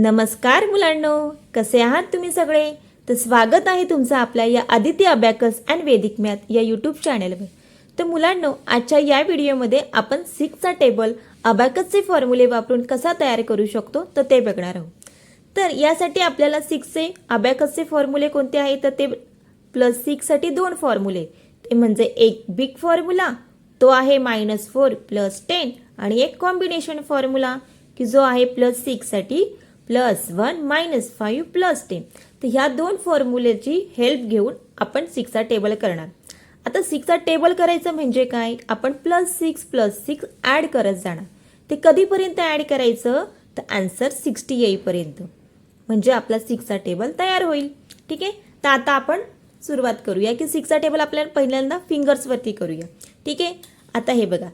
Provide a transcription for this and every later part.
नमस्कार मुलांनो कसे आहात तुम्ही सगळे? तर स्वागत आहे तुमचं आपल्या या Aditya abacus and Vedic math या यूट्यूब चॅनलवर तर मुलांनो आजच्या या व्हिडिओमध्ये आपण सिक्सचा टेबल अबॅकसचे फॉर्म्युले वापरून कसा तयार करू शकतो तर ते बघणार आहोत. तर यासाठी आपल्याला सिक्सचे अबॅकसचे फॉर्म्युले कोणते आहे तर ते प्लस सिक्ससाठी दोन फॉर्म्युले ते म्हणजे एक बिग फॉर्म्युला तो आहे मायनस फोर प्लस टेन आणि एक कॉम्बिनेशन फॉर्म्युला की जो आहे plus सिक्ससाठी plus one minus five plus ten. तर ह्या दोन फॉर्म्युलेची हेल्प घेऊन आपण सिक्सचा टेबल करणार. आता सिक्सचा टेबल करायचं म्हणजे काय? आपण plus six plus six add करत जाणार. ते कधीपर्यंत ॲड करायचं? तर आन्सर सिक्स्टी येईपर्यंत. म्हणजे आपला सिक्सचा टेबल तयार होईल. ठीक आहे? तर आता आपण सुरुवात करूया की सिक्सचा टेबल आपल्याला पहिल्यांदा फिंगर्सवरती करूया. ठीक आहे? आता हे बघा.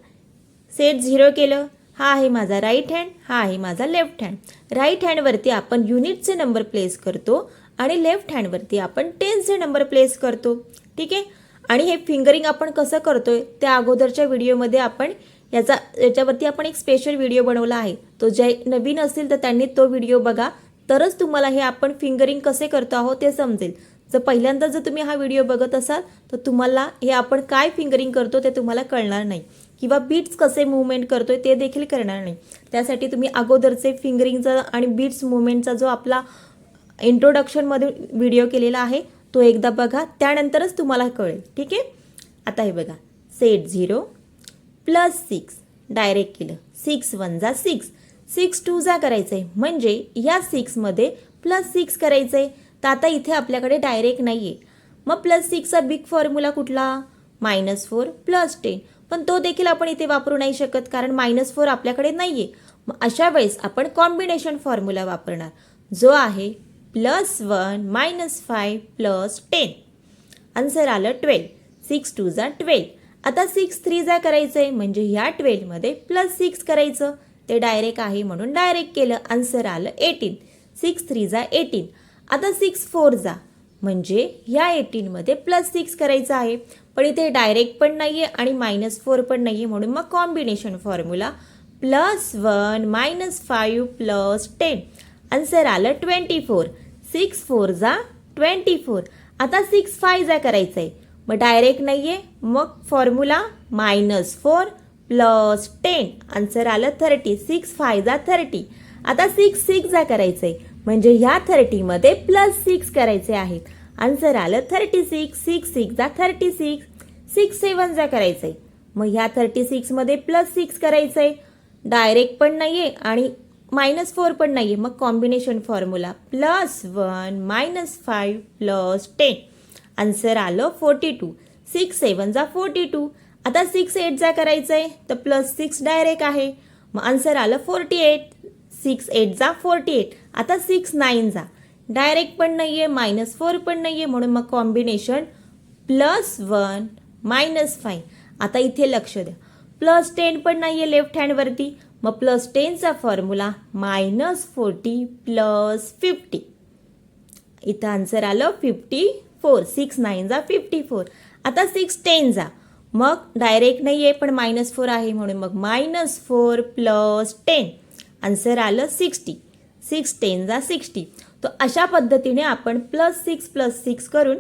सेट झिरो केलं. हा आहे माझा राईट हँड हा आहे माझा लेफ्ट हँड राईट हँडवरती आपण युनिटचे नंबर प्लेस करतो आणि लेफ्ट हँडवरती आपण टेन्सचे नंबर प्लेस करतो. ठीक आहे? आणि हे फिंगरिंग आपण कसं करतोय? त्या अगोदरच्या व्हिडिओमध्ये आपण याचा याच्यावरती आपण एक स्पेशल व्हिडिओ बनवला आहे. तो जे नवीन असतील तर त्यांनी तो व्हिडिओ बघा. तरच तुम्हाला हे आपण फिंगरिंग कसे करतो आहोत ते समजेल. जर पहिल्यांदा जर तुम्ही हा व्हिडिओ बघत असाल तर तुम्हाला हे आपण काय फिंगरिंग करतो ते तुम्हाला कळणार नाही. किंवा बीट्स कसे मुवमेंट करतोय ते देखील करणार नाही. त्यासाठी तुम्ही अगोदरचे फिंगरिंगचा आणि बीट्स मुवमेंटचा जो आपला इंट्रोडक्शनमध्ये व्हिडिओ केलेला आहे तो एकदा बघा त्यानंतरच तुम्हाला कळेल. ठीक आहे? आता हे बघा. Set zero plus six direct केलं. सिक्स वन जा सिक्स सिक्स टू जा करायचं आहे म्हणजे या सिक्समध्ये प्लस सिक्स करायचं आहे तर आता इथे आपल्याकडे डायरेक्ट नाही आहे मग प्लस सिक्सचा बिग फॉर्म्युला कुठला? मायनस फोर प्लस टेन पण तो देखील आपण इथे वापरू नाही शकत कारण मायनस फोर आपल्याकडे नाही आहे मग अशा वेळेस आपण कॉम्बिनेशन फॉर्म्युला वापरणार. जो आहे plus one minus five plus ten answer आलं ट्वेल्व सिक्स टू जा ट्वेल्व आता सिक्स थ्री जा करायचं आहे म्हणजे ह्या ट्वेल्वमध्ये प्लस सिक्स करायचं. ते डायरेक्ट आहे म्हणून डायरेक्ट केलं. आन्सर आलं एटीन सिक्स थ्री जा एटीन आता सिक्स फोर जा. म्हणजे ह्या एटीनमध्ये प्लस सिक्स करायचं आहे. पण इथे डायरेक्ट पण नाही आहे आणि मायनस फोर पण नाही आहे म्हणून मग combination formula plus one minus five plus ten answer आलं ट्वेंटी फोर सिक्स फोर जा ट्वेंटी फोर आता सिक्स फाय जा करायचं आहे मग डायरेक्ट नाही आहे मग formula minus four plus ten answer आलं थर्टी सिक्स फाय जा थर्टी आता सिक्स सिक्स जा करायचं आहे म्हणजे ह्या थर्टीमध्ये प्लस सिक्स करायचे आहेत. आन्सर आलं थर्टी सिक्स सिक्स सिक्स जा थर्टी सिक्स सिक्स सेवन जा करायचं आहे मग ह्या थर्टी सिक्समध्ये प्लस सिक्स करायचं आहे डायरेक्ट पण नाही आहे आणि मायनस फोर पण नाही आहे मग combination formula plus one minus five plus ten answer आलं फोर्टी टू सिक्स सेवन जा फोर्टी टू आता सिक्स एट जा करायचं आहे तर प्लस सिक्स डायरेक्ट आहे. मग आन्सर आलं फोर्टी एट सिक्स एट जा फोर्टी एट आता सिक्स नाईन जा. डायरेक्ट पण नाही आहे मायनस फोर पण नाही आहे म्हणून मग combination plus one minus five आता इथे लक्ष द्या. प्लस टेन पण नाही आहे लेफ्ट हँडवरती मग plus टेनचा formula minus forty plus fifty इथं आन्सर आलं फिफ्टी फोर सिक्स नाईन जा फिफ्टी फोर आता सिक्स टेन जा. मग डायरेक्ट नाही आहे पण मायनस फोर आहे म्हणून मग minus four plus ten answer आलं सिक्स्टी सिक्स टेन जा सिक्स्टी. तर अशा पद्धतीने आपण प्लस सिक्स प्लस सिक्स करून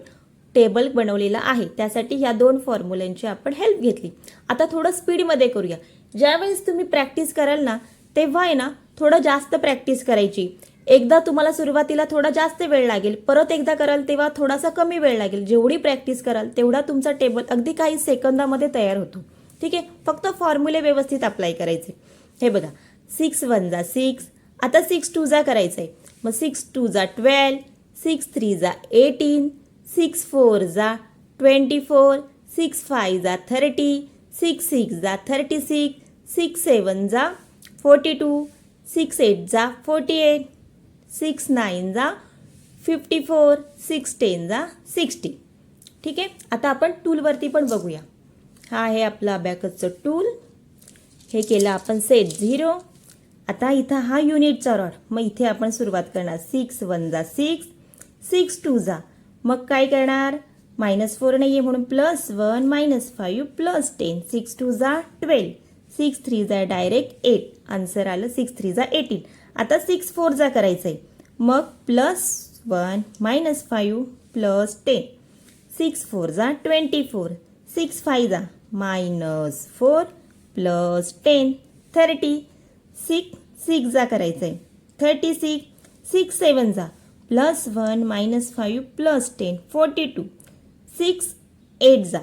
टेबल बनवलेला आहे. त्यासाठी ह्या दोन फॉर्म्युल्यांची आपण हेल्प घेतली. आता थोडं स्पीडमध्ये करूया. ज्यावेळेस तुम्ही प्रॅक्टिस कराल ना तेव्हा आहे ना थोडं जास्त प्रॅक्टिस करायची. एकदा तुम्हाला सुरुवातीला थोडा जास्त वेळ लागेल. परत एकदा कराल तेव्हा थोडासा कमी वेळ लागेल. जेवढी प्रॅक्टिस कराल तेवढा तुमचा टेबल अगदी काही सेकंदामध्ये तयार होतो. ठीक आहे? फक्त फॉर्म्युले व्यवस्थित अप्लाय करायचे. हे बघा. सिक्स वन जा सिक्स आता सिक्स टू जा करायचं आहे मग सिक्स टू जा ट्वेल्व सिक्स थ्री जा एटीन सिक्स फोर जा ट्वेंटी फोर सिक्स फाय जा थर्टी सिक्स सिक्स जा थर्टी सिक्स सिक्स सेवन जा फोर्टी टू सिक्स एट जा फोर्टी एट सिक्स नाईन जा फिफ्टी फोर सिक्स टेन जा sixty ठीक आहे? आता आपण टूलवरती पण बघूया. हा आहे आपलं अबॅकसचं टूल हे केलं आपण सेट झिरो आता इथं हा युनिटचा रॉड मग इथे आपण सुरुवात करणार. सिक्स वन जा. सिक्स सिक्स टू जा. मग काय करणार? मायनस फोर नाही आहे म्हणून plus one minus five plus ten six two जा ट्वेल्व सिक्स थ्री जा डायरेक्ट एट आन्सर आलं सिक्स थ्री जा एटीन आता सिक्स फोर जा करायचं आहे मग plus one minus five plus ten six four जा ट्वेंटी फोर सिक्स फाय जा. Minus four plus ten thirty six six जा करायचं आहे थर्टी सिक्स सिक्स सेवन जा. Plus one minus five plus ten forty two. Six eight जा.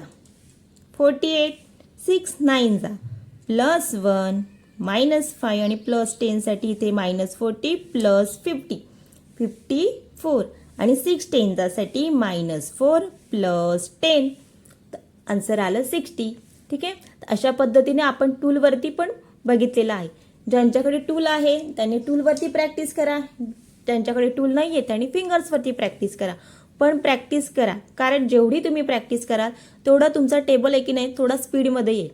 Forty eight six nine जा. Plus one minus five आणि plus टेनसाठी इथे minus forty plus fifty. Fifty four आणि six टेनसाठी minus four plus ten. Answer आलं sixty. ठीक आहे? अशा पद्धतीने आपण टूलवरती पण बघितलेलं आहे. ज्यांच्याकडे टूल आहे त्यांनी टूलवरती प्रॅक्टिस करा. ज्यांच्याकडे टूल नाही आहे त्यांनी फिंगर्सवरती प्रॅक्टिस करा. पण प्रॅक्टिस करा. कारण जेवढी तुम्ही प्रॅक्टिस कराल तेवढा तुमचा टेबल आहे की नाही थोडा स्पीडमध्ये येईल.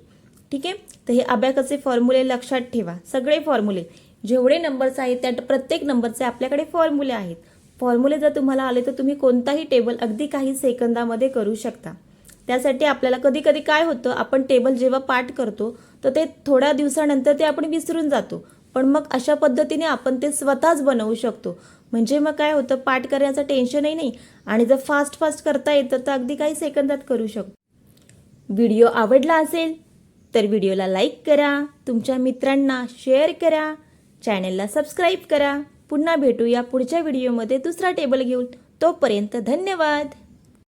ठीक आहे? तर हे अभ्याकाचे फॉर्म्युले लक्षात ठेवा. सगळे फॉर्म्युले जेवढे नंबर्स आहेत त्या प्रत्येक नंबरचे आपल्याकडे फॉर्म्युले आहेत. फॉर्म्युले जर तुम्हाला आले तर तुम्ही कोणताही टेबल अगदी काही सेकंदामध्ये करू शकता. त्यासाठी आपल्याला कधी कधी काय होतं आपण टेबल जेव्हा पाठ करतो तर ते थोड्या दिवसानंतर ते आपण विसरून जातो. पण मग अशा पद्धतीने आपण ते स्वतःच बनवू शकतो. म्हणजे मग काय होतं पाठ करण्याचं टेन्शनही नाही आणि जर फास्ट फास्ट करता येतं तर अगदी काही सेकंदात करू शकतो. व्हिडिओ आवडला असेल तर व्हिडिओला लाईक करा तुमच्या मित्रांना शेअर करा चॅनलला सबस्क्राईब करा. पुन्हा भेटूया पुढच्या व्हिडिओमध्ये दुसरा टेबल घेऊन. तोपर्यंत धन्यवाद!